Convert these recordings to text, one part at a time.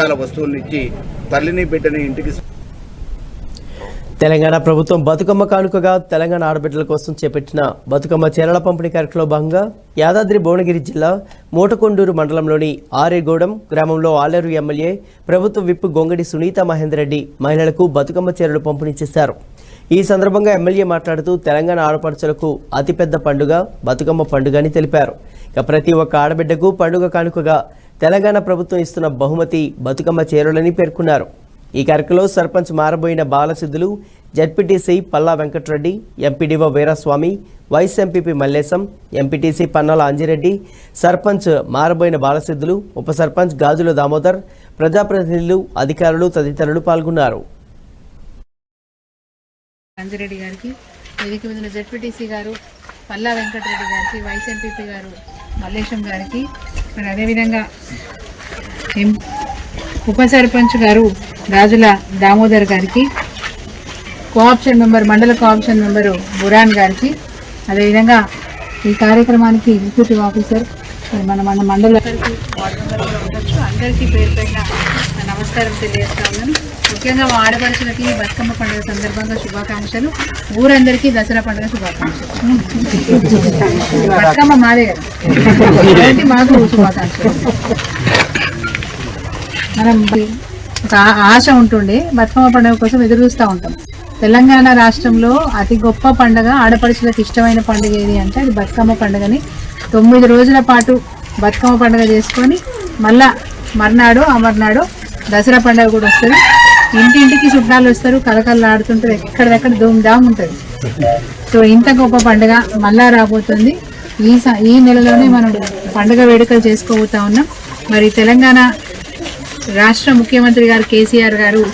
రకాల వస్తువులను ఇచ్చి తల్లిని బిడ్డని ఇంటికి తెలంగాణ ప్రభుత్వం బతుకమ్మ కానుకగా తెలంగాణ ఆడబిడ్డల కోసం చేపట్టిన బతుకమ్మ చీరల పంపిణీ కార్యక్రమంలో భాగంగా యాదాద్రి భువనగిరి జిల్లా మూటకొండూరు మండలంలోని ఆరేగూడెం గ్రామంలో ఆలేరు ఎమ్మెల్యే ప్రభుత్వ విప్ గొంగడి సునీత మహేందర్ రెడ్డి మహిళలకు బతుకమ్మ చీరలు పంపిణీ చేశారు. ఈ సందర్భంగా ఎమ్మెల్యే మాట్లాడుతూ తెలంగాణ ఆడపడుచులకు అతిపెద్ద పండుగ బతుకమ్మ పండుగ అని తెలిపారు. ఇక ప్రతి ఒక్క ఆడబిడ్డకు పండుగ కానుకగా తెలంగాణ ప్రభుత్వం ఇస్తున్న బహుమతి బతుకమ్మ చేరులని పేర్కొన్నారు. ఈ కార్యక్రమంలో sarpanch Maraboina Balasiddhulu ZPTC Palla Venkatreddy MPDO Veeraswamy vice MPP Mallesham MPTC Pannala Anjireddy sarpanch Maraboina Balasiddhulu ఉప సర్పంచ్ గాజుల దామోదర్ ప్రజాప్రతినిధులు అధికారులు తదితరులు పాల్గొన్నారు. అంజిరెడ్డి గారికి వేదిక మీద గారు పల్లా వెంకటరెడ్డి గారికి వైస్ ఎంపీపీ గారు మల్లేశం గారికి మరి అదేవిధంగా ఎం ఉప సర్పంచ్ గారు రాజుల దామోదర్ గారికి కోఆప్షన్ మెంబర్ మండల కోఆప్షన్ మెంబరు బురాన్ గారికి అదేవిధంగా ఈ కార్యక్రమానికి ఎగ్జిక్యూటివ్ ఆఫీసర్ మరి మన మన మండల అందరికీ అందరికీ పేరు పైన నమస్కారం తెలియజేస్తా ఉన్నాను. ముఖ్యంగా మా ఆడపడుచులకి బతుకమ్మ పండుగ సందర్భంగా శుభాకాంక్షలు. ఊరందరికీ దసరా పండుగ శుభాకాంక్షలు. బతుకమ్మ మాదే కదా. మాకు శుభాకాంక్షలు. మనం ఒక ఆశ ఉంటుండే బతుకమ్మ పండుగ కోసం ఎదురు చూస్తూ ఉంటాం. తెలంగాణ రాష్ట్రంలో అతి గొప్ప పండుగ ఆడపడుచులకు ఇష్టమైన పండుగ ఏది అంటే అది బతుకమ్మ పండుగని తొమ్మిది రోజుల పాటు బతుకమ్మ పండుగ చేసుకొని మళ్ళా మర్నాడు అమర్నాడు దసరా పండుగ కూడా వస్తుంది. ఇంటింటికి చుట్టాలు వస్తారు కలకలు ఆడుతుంటారు ఎక్కడిదక్కడ ధూమ్ధామ్ ఉంటుంది. సో ఇంత గొప్ప పండుగ మళ్ళా రాబోతుంది. ఈ స- ఈ నెలలోనే మనం పండుగ వేడుకలు చేసుకోబోతా ఉన్నాం. మరి తెలంగాణ రాష్ట్ర ముఖ్యమంత్రి గారు కేసీఆర్ గారు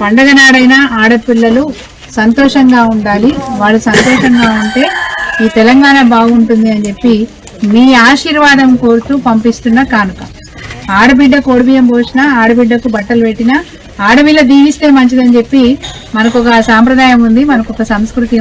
పండగ నాడైనా ఆడపిల్లలు సంతోషంగా ఉండాలి. వాళ్ళు సంతోషంగా ఉంటే ఈ తెలంగాణ బాగుంటుంది అని చెప్పి మీ ఆశీర్వాదం కోరుతూ పంపిస్తున్న కానుక. ఆడబిడ్డ కోడిబియ్యం పోసినా ఆడబిడ్డకు బట్టలు పెట్టినా ఆడపిల్ల దీవిస్తే మంచిదని చెప్పి మనకు ఒక సాంప్రదాయం ఉంది మనకు ఒక సంస్కృతి